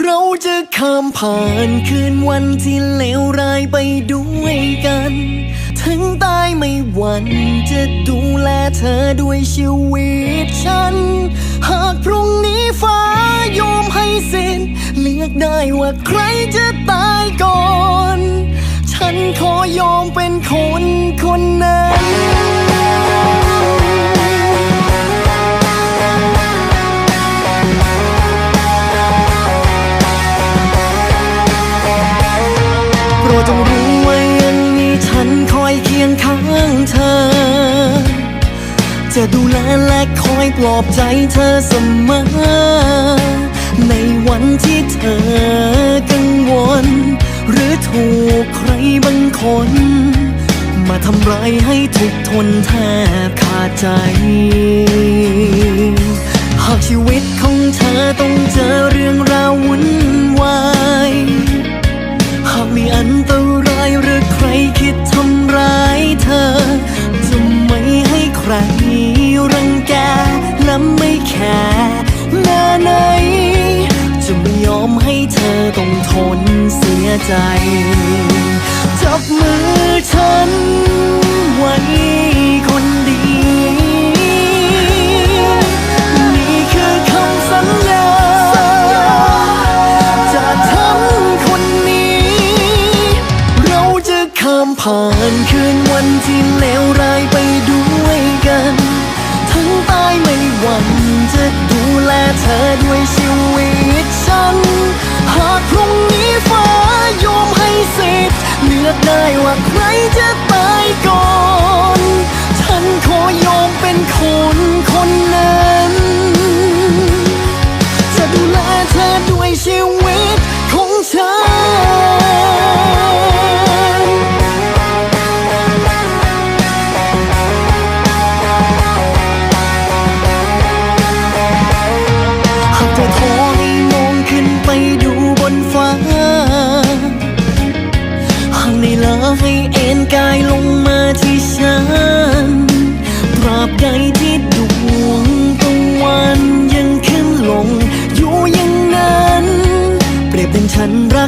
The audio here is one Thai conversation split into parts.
เราจะข้ามผ่านคืนวันที่เลวร้ายไปด้วยกัน ถึงตายไม่หวั่นจะดูแลเธอด้วยชีวิตฉัน หากพรุ่งนี้ฟ้ายอมให้สิ้น เลือกได้ว่าใครจะตายก่อน ฉันขอยอมเป็นคนคนนั้น และคอยปลอบใจเธอเสมอ ในวันที่เธอกังวล หรือถูกใครบางคน มาทำร้ายให้ทุกทนแทบขาดใจ หากชีวิตของเธอต้องเจอเรื่องราววุ่น เธอต้องทนเสียใจ จับมือฉันไว้คนดีนี่คือคำสัญญาจากฉันคนนี้ เราจะข้ามผ่านคืนวันที่เลวร้ายไปด้วยกัน ทั้งตายไม่หวั่นจะดูแลเธอ อกได้ว่าใครจะ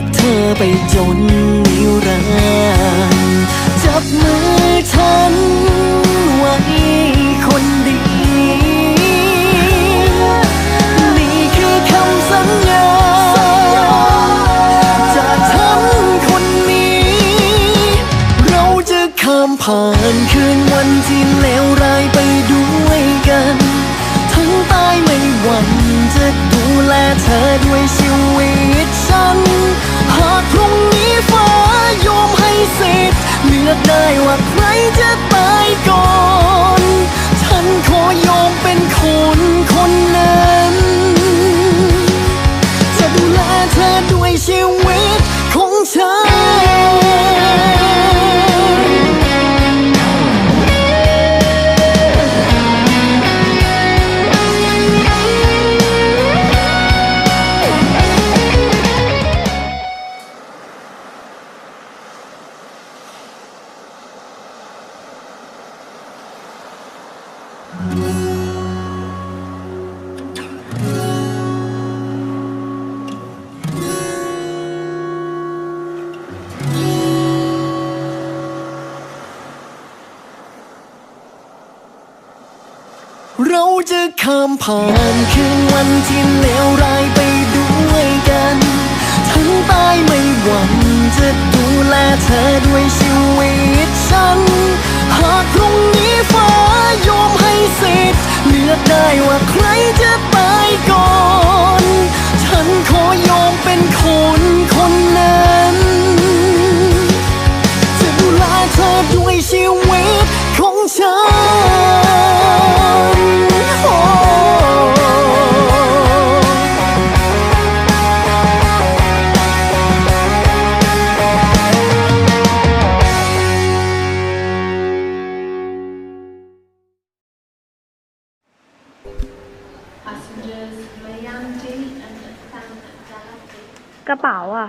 กเธอไปจนนิรันดร์จับมือฉันไว้คนดีนี่คือคำสัญญาจากฉันคนนี้ เราจะข้ามผ่านคืนวันที่เลวร้ายไปด้วยกันทั้งตายไม่หวั่นจะดูแลเธอด้วยชีวิตฉัน อกได้ว่าใครจะ เราจะข้ามผ่านคืนวันที่เลวร้ายไปด้วยกัน ทั้งตายไม่หวั่นจะดูแลเธอด้วยชีวิตฉัน สิทธิ์เลือกได้ว่าใครจะไปก่อน กระเป๋าอะ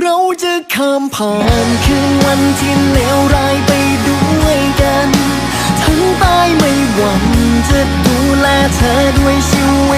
เราจะข้ามผ่านคืนวันที่เลวรายไปด้วยกัน ทั้งตายไม่หวังจะดูแลเธอด้วยชีวิต